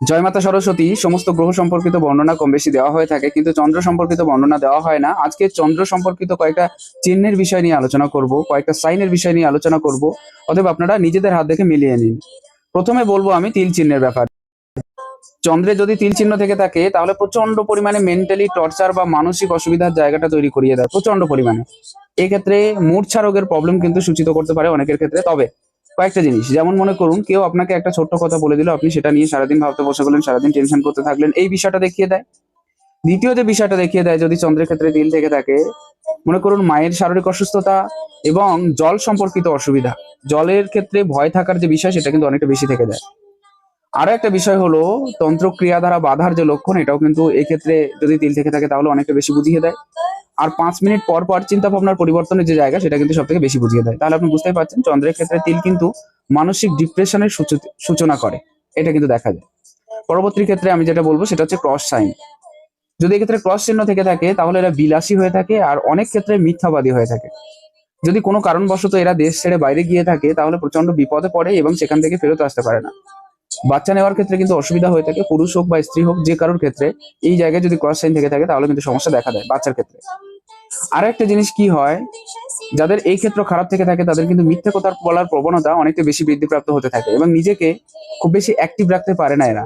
জয় মাতা সরস্বতী সমস্ত গ্রহ সম্পর্কিত বর্ণনা কম বেশি দেওয়া হয়ে থাকে, কিন্তু চন্দ্র সম্পর্কিত বর্ণনা দেওয়া হয় না। আজকে চন্দ্র সম্পর্কিত কয়েকটা চিহ্নের বিষয় নিয়ে আলোচনা করব, কয়েকটা সাইনের বিষয় নিয়ে আলোচনা করব, অতএব আপনারা নিজেদের হাত দেখে মিলিয়ে নিন। প্রথমে বলব আমি তিল চিহ্নের ব্যাপার। চন্দ্রে যদি তিল চিহ্ন থেকে থাকে, তাহলে প্রচণ্ড পরিমাণে মেন্টালি টর্চার বা মানসিক অসুবিধার জায়গাটা তৈরি করিয়ে দেয় প্রচণ্ড পরিমাণে। এক্ষেত্রে মূর্ছা রোগের প্রবলেম কিন্তু সূচিত করতে পারে অনেকের ক্ষেত্রে। তবে কয়েকটা জিনিস। যেমন মনে করুন, কেউ আপনাকে একটা ছোট্ট কথা বলে দিল, আপনি সেটা নিয়ে সারাদিন ভাবতে বসে গেলেন, সারাদিন টেনশন করতে থাকলেন, এই বিষয়টা দেখিয়ে দেয়। দ্বিতীয় যে বিষয়টা দেখিয়ে দেয়, যদি চন্দ্রের ক্ষেত্রে তিল থেকে থাকে, মনে করুন মায়ের শারীরিক অসুস্থতা এবং জল সম্পর্কিত অসুবিধা। জলের ক্ষেত্রে ভয় থাকার যে বিষয়, সেটা কিন্তু অনেকটা বেশি থেকে যায়। আরও একটা বিষয় হলো তন্ত্র ক্রিয়া দ্বারা বাধার যে লক্ষণ, এটাও কিন্তু এক্ষেত্রে যদি তিল থেকে থাকে, তাহলে অনেকটা বেশি বুঝিয়ে দেয়। আর পাঁচ মিনিট পর পর চিন্তা ভাবনার পরিবর্তনের যে জায়গা, সেটা কিন্তু সব থেকে বেশি বুঝিয়ে দেয়। তাহলে আপনি বুঝতেই পারছেন, চন্দ্রের ক্ষেত্রে তিল কিন্তু মানসিক ডিপ্রেশনের সূচ- সূচনা করে। এটা কিন্তু দেখা যায়। পরবর্তী ক্ষেত্রে আমি যেটা বলব, সেটা হচ্ছে ক্রস সাইন। যদি এক্ষেত্রে ক্রস চিহ্ন থেকে থাকে, তাহলে এরা বিলাসী হয়ে থাকে আর অনেক ক্ষেত্রে মিথ্যাবাদী হয়ে থাকে। যদি কোনো কারণবশত এরা দেশ ছেড়ে বাইরে গিয়ে থাকে, তাহলে প্রচণ্ড বিপদে পড়ে এবং সেখান থেকে ফেরত আসতে পারে না। বাচ্চা নেওয়ার ক্ষেত্রে কিন্তু অসুবিধা হয়ে থাকে, পুরুষ হোক বা স্ত্রী হোক, যে কারোর ক্ষেত্রে এই জায়গায় যদি ক্রস সাইন থেকে থাকে, তাহলে কিন্তু সমস্যা দেখা দেয় বাচ্চার ক্ষেত্রে। আর একটা জিনিস কি হয়? যাদের এই ক্ষেত্র খারাপ থেকে থাকে, তাদের কিন্তু মিথ্যে কথা বলার প্রবণতা অনেকটা বেশি বৃদ্ধিপ্রাপ্ত হতে থাকে এবং নিজেকে খুব বেশি অ্যাক্টিভ রাখতে পারে না এরা।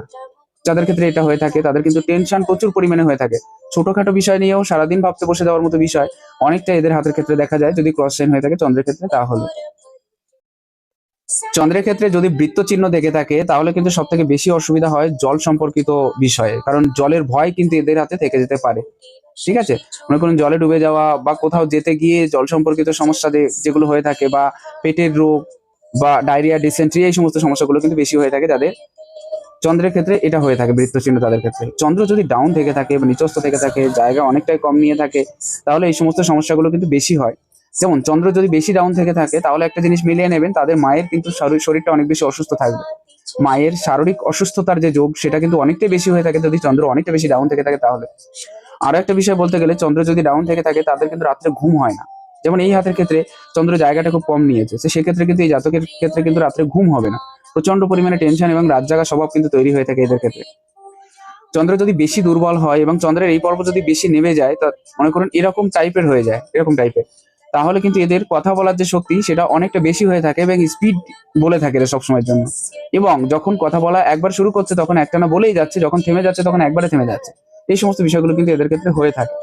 যাদের ক্ষেত্রে এটা হয়ে থাকে, তাদের কিন্তু টেনশন প্রচুর পরিমাণে হয়ে থাকে। ছোটখাটো বিষয় নিয়েও সারাদিন ভাবতে বসে যাওয়ার মতো বিষয় অনেকটা এদের হাতের ক্ষেত্রে দেখা যায়। যদি ক্রস সাইন হয়ে থাকে চন্দ্রের ক্ষেত্রে, তাহলে। চন্দ্রের ক্ষেত্রে যদি বৃত্ত চিহ্ন দেখে থাকে, তাহলে কিন্তু সব থেকে বেশি অসুবিধা হয় জল সম্পর্কিত বিষয়ে। কারণ জলের ভয় কিন্তু এদের হাতে থেকে যেতে পারে। ঠিক আছে? মনে করুন জলে ডুবে যাওয়া বা কোথাও যেতে গিয়ে জল সম্পর্কিত সমস্যা যেগুলো হয়ে থাকে বা পেটের রোগ বা ডায়রিয়া ডিসেন্ট্রি এই সমস্ত সমস্যাগুলো কিন্তু বেশি হয়ে থাকে যাদের। চন্দ্রের ক্ষেত্রে এটা হয়ে থাকে বৃত্ত চিহ্ন তাদের ক্ষেত্রে। চন্দ্র যদি ডাউন থেকে থাকে বা নিচস্থ থেকে থাকে, জায়গা অনেকটাই কম নিয়ে থাকে, তাহলে এই সমস্ত সমস্যাগুলো কিন্তু বেশি হয়। যেমন চন্দ্র যদি বেশি ডাউন থেকে থাকে, তাহলে একটা জিনিস মিলিয়ে নেবেন, তাদের মায়ের কিন্তু শরীর- শরীরটা অনেক বেশি অসুস্থ থাকবে। মায়ের শারীরিক অসুস্থতার যে যোগ, সেটা কিন্তু অনেকটাই বেশি হয়ে থাকে। যদি চন্দ্র অনেকটা বেশি ডাউন থেকে থাকে তাহলে। আরও একটা বিষয় বলতে গেলে চন্দ্র যদি ডাউন থেকে থাকে, তাদের কিন্তু রাত্রে ঘুম হয় না। যেমন এই হাতের ক্ষেত্রে চন্দ্র জায়গাটা খুব কম নিয়েছে সেক্ষেত্রে কিন্তু এই জাতকের ক্ষেত্রে কিন্তু রাত্রে ঘুম হবে না। প্রচণ্ড পরিমাণে টেনশন এবং রাত জাগা স্বভাব কিন্তু তৈরি হয়ে থাকে এদের ক্ষেত্রে। চন্দ্র যদি বেশি দুর্বল হয় এবং চন্দ্রের এই পর্ব যদি বেশি নেমে যায়, তা মনে করুন এরকম টাইপের হয়ে যায়, এরকম টাইপের তাহলে কিন্তু এদের কথা বলার যে শক্তি, সেটা অনেকটা বেশি হয়ে থাকে এবং স্পিড বলে থাকে এরা সবসময়ের জন্য। এবং যখন কথা বলা একবার শুরু করছে, তখন একটানা বলেই যাচ্ছে, যখন থেমে যাচ্ছে, তখন একবারে থেমে যাচ্ছে। এই সমস্ত বিষয়গুলো কিন্তু এদের ক্ষেত্রে হয়ে থাকে।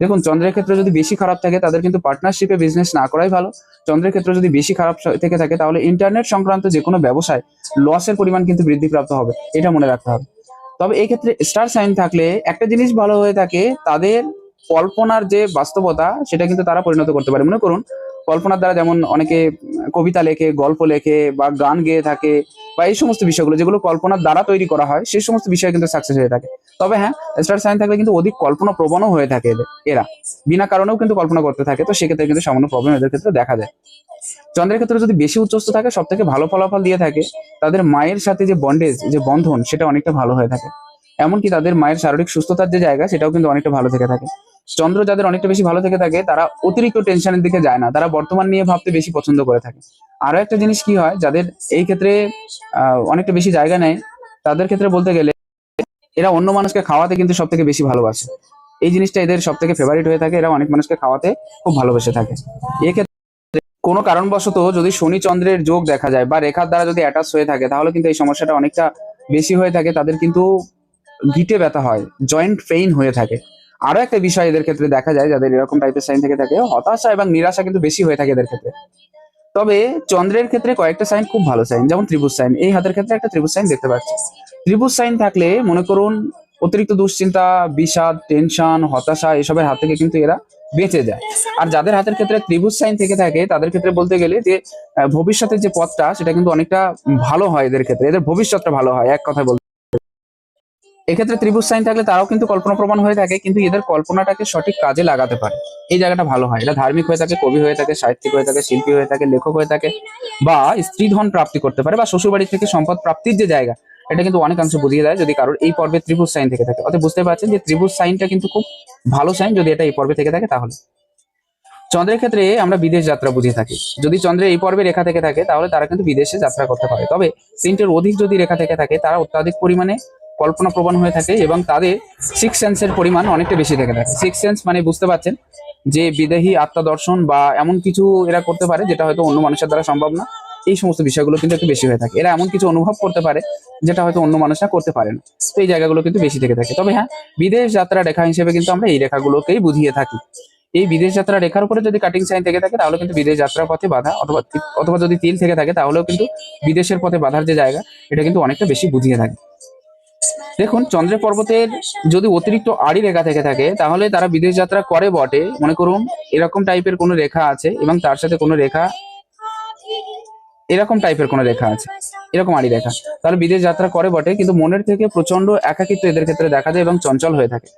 দেখুন, চন্দ্রের ক্ষেত্রে যদি বেশি খারাপ থাকে, তাদের কিন্তু পার্টনারশিপে বিজনেস না করাই ভালো। চন্দ্রের ক্ষেত্রে যদি বেশি খারাপ থেকে থাকে, তাহলে ইন্টারনেট সংক্রান্ত যে কোনো ব্যবসায় লসের পরিমাণ কিন্তু বৃদ্ধিপ্রাপ্ত হবে। এটা মনে রাখতে হবে। তবে এই ক্ষেত্রে স্টার সাইন থাকলে একটা জিনিস ভালো হয়ে থাকে, তাদের কল্পনার যে বাস্তবতা, সেটা কিন্তু তারা পরিণত করতে পারে। মনে করুন কল্পনার দ্বারা যেমন অনেকে কবিতা লেখে, গল্প লেখে বা গান গেয়ে থাকে বা এই সমস্ত বিষয়গুলো যেগুলো কল্পনার দ্বারা তৈরি করা হয়, সেই সমস্ত বিষয় কিন্তু সাকসেস হয়ে থাকে। তবে হ্যাঁ স্টার সাইন থাকলে কিন্তু অধিক কল্পনা প্রবণও হয়ে থাকে এরা। বিনা কারণেও কিন্তু কল্পনা করতে থাকে, তো সেক্ষেত্রে কিন্তু সামান্য প্রবলেম এদের ক্ষেত্রে দেখা যায় চন্দ্রের ক্ষেত্রে যদি বেশি উচ্চস্থ থাকে সব থেকে ভালো ফলাফল দিয়ে থাকে, তাদের মায়ের সাথে যে বন্ডেজ যে বন্ধন, সেটা অনেকটা ভালো হয়ে থাকে। এমনকি তাদের মায়ের শারীরিক সুস্থতার যে জায়গা, সেটাও কিন্তু অনেকটা ভালো থেকে থাকে। চন্দ্র যাদের অনেকটা বেশি ভালো থেকে থাকে, তারা অতিরিক্ত টেনশনের দিকে যায় না। তারা বর্তমান নিয়ে ভাবতে বেশি পছন্দ করে থাকে। আরও একটা জিনিস কি হয়, যাদের এই ক্ষেত্রে অনেকটা বেশি জায়গা নেয় তাদের ক্ষেত্রে বলতে গেলে এরা অন্য মানুষকে খাওয়াতে কিন্তু সব থেকে বেশি ভালোবাসে। এই জিনিসটা এদের সব থেকে ফেভারিট হয়ে থাকে। এরা অনেক মানুষকে খাওয়াতে খুব ভালোবেসে থাকে। এক্ষেত্রে কোনো কারণবশত যদি শনি চন্দ্রের যোগ দেখা যায় বা রেখার দ্বারা যদি অ্যাটাচ হয়ে থাকে, তাহলে কিন্তু এই সমস্যাটা অনেকটা বেশি হয়ে থাকে। তাদের কিন্তু গিটে ব্যথা হয় জয়েন্ট পেইন হয়ে থাকে। আরও একটা বিষয় এদের ক্ষেত্রে দেখা যায়, যাদের এরকম টাইপের সাইন থেকে থাকে, হতাশা এবং নিরাশা কিন্তু বেশি হয়ে থাকে এদের ক্ষেত্রে। তবে চন্দ্রের ক্ষেত্রে কয়েকটা সাইন খুব ভালো সাইন যেমন ত্রিভুজ সাইন এই হাতের ক্ষেত্রে একটা ত্রিভুজ সাইন দেখতে পাচ্ছি। ত্রিভুজ সাইন থাকলে মনে করুন অতিরিক্ত দুশ্চিন্তা, বিষাদ টেনশন হতাশা, এসবের হাত থেকে কিন্তু এরা বেঁচে যায়। আর যাদের হাতের ক্ষেত্রে ত্রিভুজ সাইন থেকে থাকে, তাদের ক্ষেত্রে বলতে গেলে যে ভবিষ্যতের যে পথটা, সেটা কিন্তু অনেকটা ভালো হয় এদের ক্ষেত্রে। এদের ভবিষ্যৎটা ভালো হয়, এক কথায় বলতে এক্ষেত্রে ত্রিভুজ সাইন থাকলে তারাও কিন্তু কল্পনা প্রমাণ হয়ে থাকে, কিন্তু এদের কল্পনাটাকে সঠিক কাজে লাগাতে পারে। এই জায়গাটা ভালো হয়। এটা ধার্মিক হয়ে থাকে, কবি হয়ে থাকে, সাহিত্যিক হয়ে থাকে, শিল্পী হয়ে থাকে, লেখক হয়ে থাকে, বা স্ত্রীধন প্রাপ্তি করতে পারে, বা শ্বশুরবাড়ি থেকে সম্পদ প্রাপ্তির যে জায়গা, এটা কিন্তু অনেকাংশে বুঝিয়ে দেয় যদি কারোর এই পর্বে ত্রিভুজ সাইন থেকে থাকে। অতএব বুঝতে পারছেন যে ত্রিভুজ সাইনটা কিন্তু খুব ভালো সাইন যদি এটা এই পর্বে থেকে থাকে তাহলে। চন্দ্রের ক্ষেত্রে আমরা বিদেশ যাত্রা বুঝে থাকি। যদি চন্দ্রের এই পর্বে রেখা থেকে থাকে, তাহলে তারা কিন্তু বিদেশে যাত্রা করতে পারে। তবে তিনটের অধিক যদি রেখা থেকে থাকে, তারা অত্যাধিক পরিমাণে কল্পনা প্রবণ হয়ে থাকে এবং তাদের সিক্স সেন্সের পরিমাণ অনেকটা বেশি থেকে থাকে। সিক্স সেন্স মানে বুঝতে পারছেন যে বিদেহী আত্মা দর্শন বা এমন কিছু এরা করতে পারে যেটা হয়তো অন্য মানুষের দ্বারা সম্ভব না। এই সমস্ত বিষয়গুলো কিন্তু একটু বেশি হয়ে থাকে। এরা এমন কিছু অনুভব করতে পারে যেটা হয়তো অন্য মানুষরা করতে পারে না। তো এই জায়গাগুলো কিন্তু বেশি থেকে থাকে। তবে হ্যাঁ বিদেশ যাত্রা রেখা হিসেবে কিন্তু আমরা এই রেখাগুলোকেই বুঝিয়ে থাকি। এই বিদেশ যাত্রা রেখার উপরে যদি কাটিং সাইন থেকে থাকে, তাহলে কিন্তু বিদেশ যাত্রার পথে বাধা অথবা অথবা যদি তিল থেকে থাকে, তাহলেও কিন্তু বিদেশের পথে বাধার যে জায়গা, এটা কিন্তু অনেকটা বেশি বুঝিয়ে থাকে। দেখুন চন্দ্রের পর্বতের যদি অতিরিক্ত আড়ি রেখা থেকে থাকে, তাহলে তারা বিদেশ যাত্রা করে বটে। মনে করুন, এরকম টাইপের কোনো রেখা আছে এবং তার সাথে কোনো রেখা, এরকম টাইপের কোনো রেখা আছে। এরকম আড়ি রেখা। তাহলে বিদেশ যাত্রা করে বটে, কিন্তু মনের থেকে প্রচণ্ড একাকিত্ব এদের ক্ষেত্রে দেখা যায় এবং চঞ্চল হয়ে থাকে।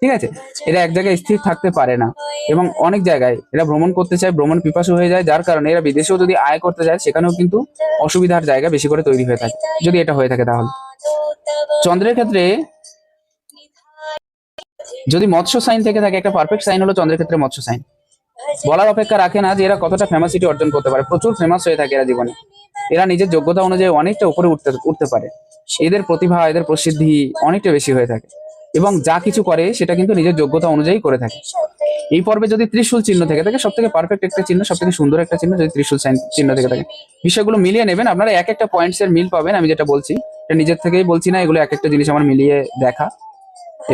ঠিক আছে? এরা এক জায়গায় স্থির থাকতে পারে না এবং অনেক জায়গায় এরা ভ্রমণ করতে চায়, ভ্রমণ পিপাসু হয়ে যায়, যার কারণে এরা বিদেশেও যদি আয় করতে যায়, সেখানেও কিন্তু অসুবিধার জায়গা বেশি করে তৈরি হয়ে থাকে। যদি এটা হয়ে থাকে তাহলে। চন্দ্রের ক্ষেত্রে যদি মৎস্য সাইন থেকে থাকে, একটা পারফেক্ট সাইন হলো চন্দ্রের ক্ষেত্রে মৎস্য সাইন। বলার অপেক্ষা রাখে না যে এরা কতটা ফেমাসিটি অর্জন করতে পারে। প্রচুর ফেমাস হয়ে থাকে এরা জীবনে। এরা নিজের যোগ্যতা অনুযায়ী অনেকটা উপরে উঠতে উঠতে পারে। এদের প্রতিভা, এদের প্রসিদ্ধি অনেকটা বেশি হয়ে থাকে। এবং যা কিছু করে, সেটা কিন্তু নিজের যোগ্যতা অনুযায়ী করে থাকে। এই পর্বে যদি ত্রিশূল চিহ্ন থেকে থাকে সব থেকে পারফেক্ট একটা চিহ্ন সব থেকে সুন্দর একটা চিহ্ন যদি ত্রিশূল চিহ্ন থেকে থাকে। বিষয়গুলো মিলিয়ে নেবেন। আপনারা এক একটা পয়েন্টস এর মিল পাবেন, আমি যেটা বলছি। এটা নিজের থেকেই বলছি না, এগুলো এক একটা জিনিস আমার মিলিয়ে দেখা।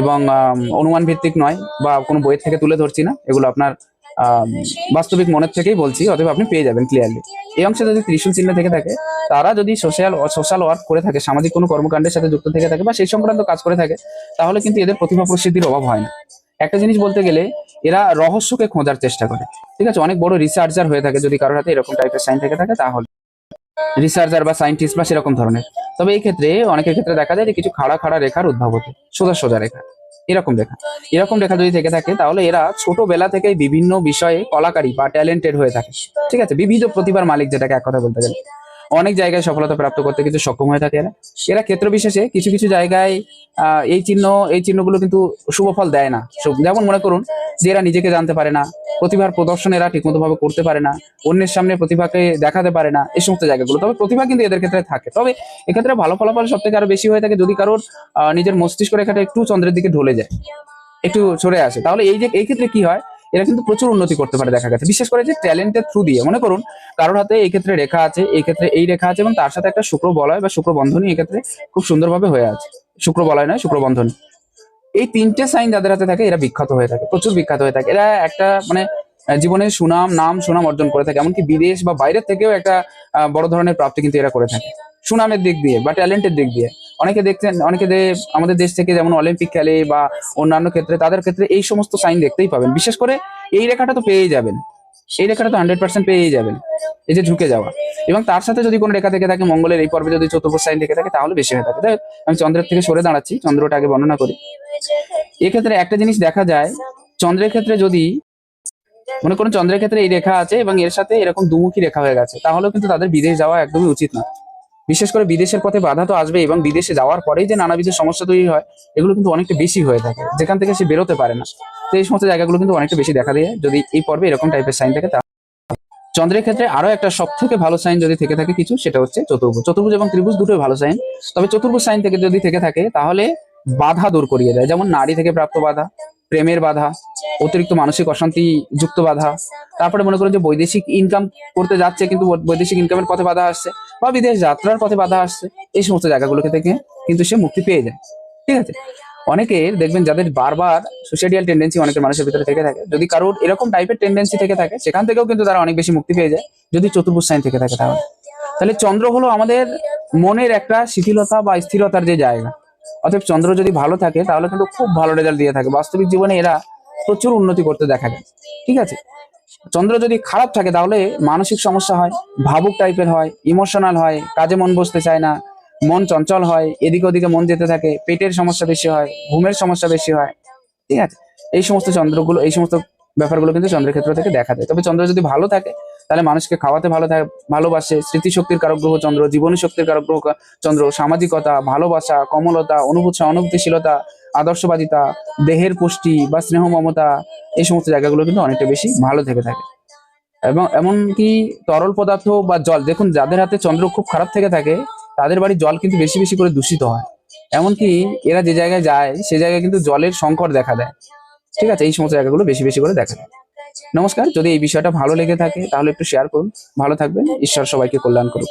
এবং অনুমান ভিত্তিক নয় বা কোনো বইয়ের থেকে তুলে ধরছি না, এগুলো আপনার বাস্তবিক মনের থেকেই বলছি অতএব আপনি পেয়ে যাবেন ক্লিয়ারলি এই অংশে যদি ত্রিশূল চিহ্ন থেকে থাকে, তারা যদি সোশ্যাল সোশ্যাল ওয়ার্ক করে থাকে, সামাজিক কোনো কর্মকাণ্ডের সাথে যুক্ত থেকে থাকে বা সেই সংক্রান্ত কাজ করে থাকে, তাহলে কিন্তু এদের প্রতিভা প্রসিদ্ধির অভাব হয় না। একটা জিনিস বলতে গেলে, এরা রহস্যকে খোঁজার চেষ্টা করে। ঠিক আছে, অনেক বড় রিসার্চার হয়ে থাকে, যদি কারোর হাতে এরকম টাইপের সাইন থেকে থাকে, তাহলে। রিসার্চার বা সায়েন্টিস্ট বা সেরকম ধরনের। তবে এই ক্ষেত্রে, অনেকের ক্ষেত্রে দেখা যায় যে কিছু খাড়া খাড়া রেখার উদ্ভব হতে, সোজা সোজা রেখা, এরকম রেখা। এরকম রেখা যদি থেকে থাকে, তাহলে এরা ছোটবেলা থেকেই বিভিন্ন বিষয়ে কলাকারী বা ট্যালেন্টেড হয়ে থাকে। ঠিক আছে? বিবিধ প্রতিভার মালিক যেটাকে এক কথা বলতে গেলে। অনেক জায়গায় সফলতা প্রাপ্ত করতে কিন্তু সক্ষম হয়ে থাকে এরা। এরা ক্ষেত্র বিশেষে কিছু কিছু জায়গায় এই চিহ্ন, এই চিহ্নগুলো কিন্তু শুভ ফল দেয় না। যেমন মনে করুন যে এরা নিজেকে জানতে পারে না প্রতিভার প্রদর্শন এরা ঠিকমতো ভাবে করতে পারে না, অন্যের সামনে প্রতিভাকে দেখাতে পারে না, এই সমস্ত জায়গাগুলো। তবে প্রতিভা কিন্তু এদের ক্ষেত্রে থাকে। তবে এক্ষেত্রে ভালো ফলাফল সব থেকে আরও বেশি হয়ে থাকে যদি কারোর নিজের মস্তিষ্ক রেখাটা একটু চন্দ্রের দিকে ঢলে যায়, একটু সরে আসে। তাহলে এই যে, এই ক্ষেত্রে কি হয়, এরা কিন্তু প্রচুর উন্নতি করতে পারে দেখা গেছে। বিশেষ করে যে ট্যালেন্টের থ্রু দিয়ে। মনে করুন, কারোর হাতে এই ক্ষেত্রে রেখা আছে, এই ক্ষেত্রে এই রেখা আছে এবং তার সাথে একটা শুক্র বলয় বা শুক্র বন্ধনী এই ক্ষেত্রে খুব সুন্দরভাবে হয়ে আছে। শুক্র বলয় নয়, শুক্র বন্ধনী। এই তিনটে সাইন যাদের হাতে থাকে, এরা বিখ্যাত হয়ে থাকে, প্রচুর বিখ্যাত হয়ে থাকে। এরা একটা মানে জীবনে সুনাম, নাম, সুনাম অর্জন করে থাকে। এমনকি বিদেশ বা বাইরের থেকেও একটা বড় ধরনের প্রাপ্তি কিন্তু এরা করে থাকে। সুনামের দিক দিয়ে বা ট্যালেন্টের দিক দিয়ে। অনেকে দেখছেন, অনেকে আমাদের দেশ থেকে যেমন অলিম্পিক খেলে বা অন্যান্য ক্ষেত্রে, তাদের ক্ষেত্রে এই সমস্ত সাইন দেখতেই পাবেন। বিশেষ করে এই রেখাটা তো পেয়েই যাবেন। এই রেখাটা তো হান্ড্রেড পার্সেন্ট পেয়েই যাবেন, এই যে ঝুঁকে যাওয়া। এবং তার সাথে যদি কোনো রেখা থেকে থাকে, মঙ্গলের এই পর্বে যদি চতুর্থ সাইন থেকে থাকে, তাহলে বেশি হয়ে থাকে। আমি চন্দ্রের থেকে সরে দাঁড়াচ্ছি চন্দ্রটা আগে বর্ণনা করি। এক্ষেত্রে একটা জিনিস দেখা যায়, চন্দ্রের ক্ষেত্রে যদি মনে করুন চন্দ্রের ক্ষেত্রে এই রেখা আছে এবং এর সাথে এরকম দুমুখী রেখা হয়ে গেছে, তাহলেও কিন্তু তাদের বিদেশ যাওয়া একদমই উচিত না। বিশেষ করে বিদেশের পথে বাধা তো আসবে এবং বিদেশে যাওয়ার পরেই যে নানাবিধ সমস্যা তৈরি হয়, এগুলো কিন্তু অনেকটা বেশি হয়ে থাকে, যেখান থেকে সে বেরোতে পারে না। তো এই সমস্ত জায়গাগুলো কিন্তু অনেকটা বেশি দেখা দিয়ে, যদি এই পর্বে এরকম টাইপের সাইন থাকে তা চন্দ্রের ক্ষেত্রে আরও একটা সব থেকে ভালো সাইন যদি থেকে থাকে কিছু, সেটা হচ্ছে চতুর্ভুজ। চতুর্ভুজ এবং ত্রিভুজ দুটোই ভালো সাইন তবে চতুর্ভুজ সাইন থেকে যদি থেকে থাকে, তাহলে বাধা দূর করিয়ে দেয়। যেমন নারী থেকে প্রাপ্ত বাধা, প্রেমের বাধা, অতিরিক্ত মানসিক অশান্তি যুক্ত বাধা। তারপরে মনে করুন যে বৈদেশিক ইনকাম করতে যাচ্ছে কিন্তু বৈদেশিক ইনকামের পথে বাধা আসছে বা বিদেশ যাত্রার পথে বাধা আসছে, এই সমস্ত জায়গাগুলোকে থেকে কিন্তু সে মুক্তি পেয়ে যায়। ঠিক আছে? অনেকের দেখবেন যাদের বারবার সুসাইডিয়াল টেন্ডেন্সি অনেকের মানুষের ভিতরে থেকে থাকে। যদি কারোর এরকম টাইপের টেন্ডেন্সি থেকে থাকে, সেখান থেকেও কিন্তু তারা অনেক বেশি মুক্তি পেয়ে যায়, যদি চতুর্ভুজ সাইন থেকে থাকে তাহলে। তাহলে চন্দ্র হলো আমাদের মনের একটা শিথিলতা বা স্থিরতার যে জায়গা। অতএব চন্দ্র যদি ভালো থাকে, তাহলে কিন্তু খুব ভালো রেজাল্ট দিয়ে থাকে। বাস্তবিক জীবনে এরা প্রচুর উন্নতি করতে দেখা যায়। ঠিক আছে? চন্দ্র যদি খারাপ থাকে, তাহলে মানসিক সমস্যা হয়, ভাবুক টাইপের হয় ইমোশনাল হয়, কাজে মন বসতে চায় না, মন চঞ্চল হয়, এদিকে ওদিকে মন যেতে থাকে, পেটের সমস্যা বেশি হয়, ঘুমের সমস্যা বেশি হয়, ঠিক আছে? এই সমস্ত চন্দ্রগুলো, এই সমস্ত ব্যাপারগুলো কিন্তু চন্দ্রের ক্ষেত্র থেকে দেখা যায়। তবে চন্দ্র যদি ভালো থাকে তাহলে মানুষকে খাওয়াতে ভালো থাকে ভালোবাসে, স্মৃতিশক্তির কারক গ্রহ চন্দ্র, জীবনী শক্তির কারক গ্রহ চন্দ্র, সামাজিকতা, ভালোবাসা, কমলতা, অনুভূত অনুভূতিশীলতা আদর্শবাদিতা, দেহের পুষ্টি বা স্নেহ মমতা, এই সমস্ত জায়গাগুলো কিন্তু অনেকটা বেশি ভালো থেকে থাকে। এবং এমনকি তরল পদার্থ বা জল, দেখুন যাদের হাতে চন্দ্র খুব খারাপ থেকে থাকে, তাদের বাড়ির জল কিন্তু বেশি বেশি করে দূষিত হয়। এমনকি এরা যে জায়গায় যায়, সে জায়গায় কিন্তু জলের সংকট দেখা দেয়। ঠিক আছে, এই সমস্ত জায়গাগুলো বেশি বেশি করে দেখা যায় নমস্কার, যদি এই বিষয়টা ভালো লেগে থাকে, তাহলে একটু শেয়ার করুন। ভালো থাকবেন, ঈশ্বর সবাইকে কল্যাণ করুন